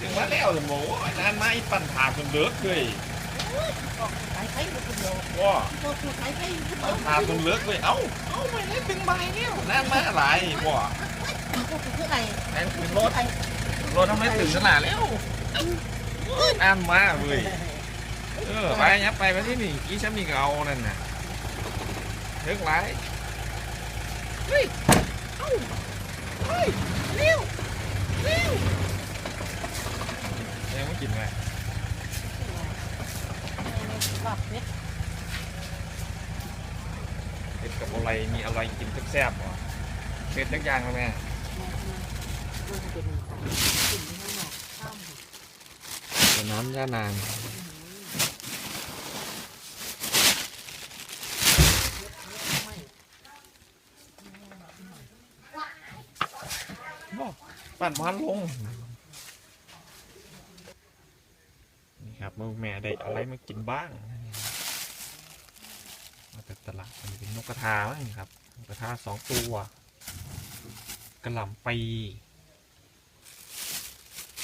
ถึงมาแล้วเลยโมนานมาอีปั่นถาจนเลิกเลยขายไข่คนเดียวว่าก็คือขายไข่คนเดีปั่ยนวถาจนเลิกเลยเอ้าเอ้าไม่ได้ถึงใบเนี่ยนานมาอะไรว่าก็คือไอ้แอนขึ้นรถไอ้รถทำไมถึงขนาดแล้วนานมาเว้ยเออไปยับไปไปที่นี่กี่ชั้นนี่ก็เอานั่นน่ะเลิกไรเฮ้ยเอ้าเฮ้ยเร็วเร็วยังไม่กินไหม ลาบเป็ดเป็ดกับอะไรมีอะไรกินแซ่บๆเหรอเป็ดจักอย่างแล้วแม่ก็จะเป็นสิ่งที่ข้างนอกข้ามเป็นน้ำย่านางบอกปั่นมันลง นี่ ครับมื่อแม่ได้อะไรมากินบ้างมาจากตลาดมันเป็นนกกระทามั้งครับนกกระทาสองตัวกระหล่ำปี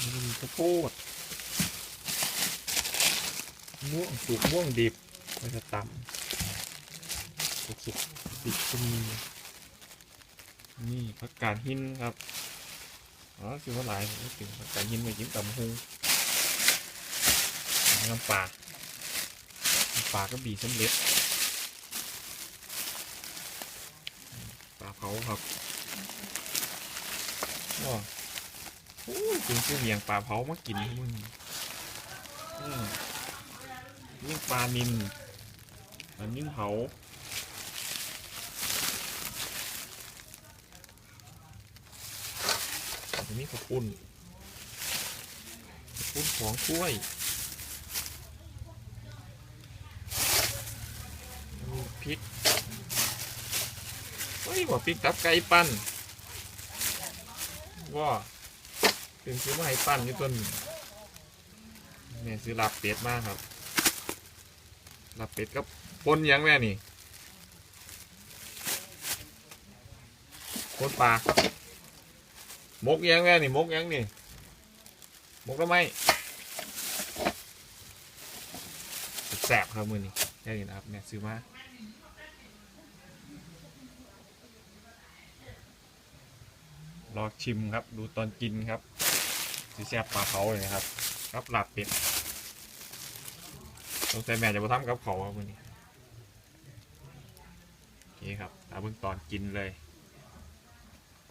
นี่มีข้าวโพดม่วงสุกม่วงดิบมันจะตำสุกสุกดิบก็มีนี่ผักกาดหินครับอ๋อคือว่าหลายถึงผักกาดหินมาจิ้มตำฮุง น้ำปลาน้ำปลาก็บีสำเร็จปลาเผาครับว้าโอ้คุณผู้เลี้ยงปลาเผามากินให้มึงอืมนี่ปลานินอันนี้เผาอันนี้ข้าวปุ้นข้าวปุ้นของกล้วยอันนี้พ ริกเฮ้ยว่าพริกตับไก่ปั้นว่าถึงซื้อมาให้ปั้นอยู่ต้นแม่ซื้อลาบเป็ดมาครับลาบเป็ดกับปนยังแม่นี่ปนปลาหมกยังแม่นี่หมกยังนี่หมกแล้วไหมแสบครับมือนี่แค่นี้นะครับแม่ซื้อมา รอชิมครับ ดูตอนกินครับสีแซ่บปลาเขาเลยนะครับครับหลับเป็ดสงสัยแม่จะมาทำกับเขาครับวันนี้โอเคครับตาเบื้องตอนกินเลย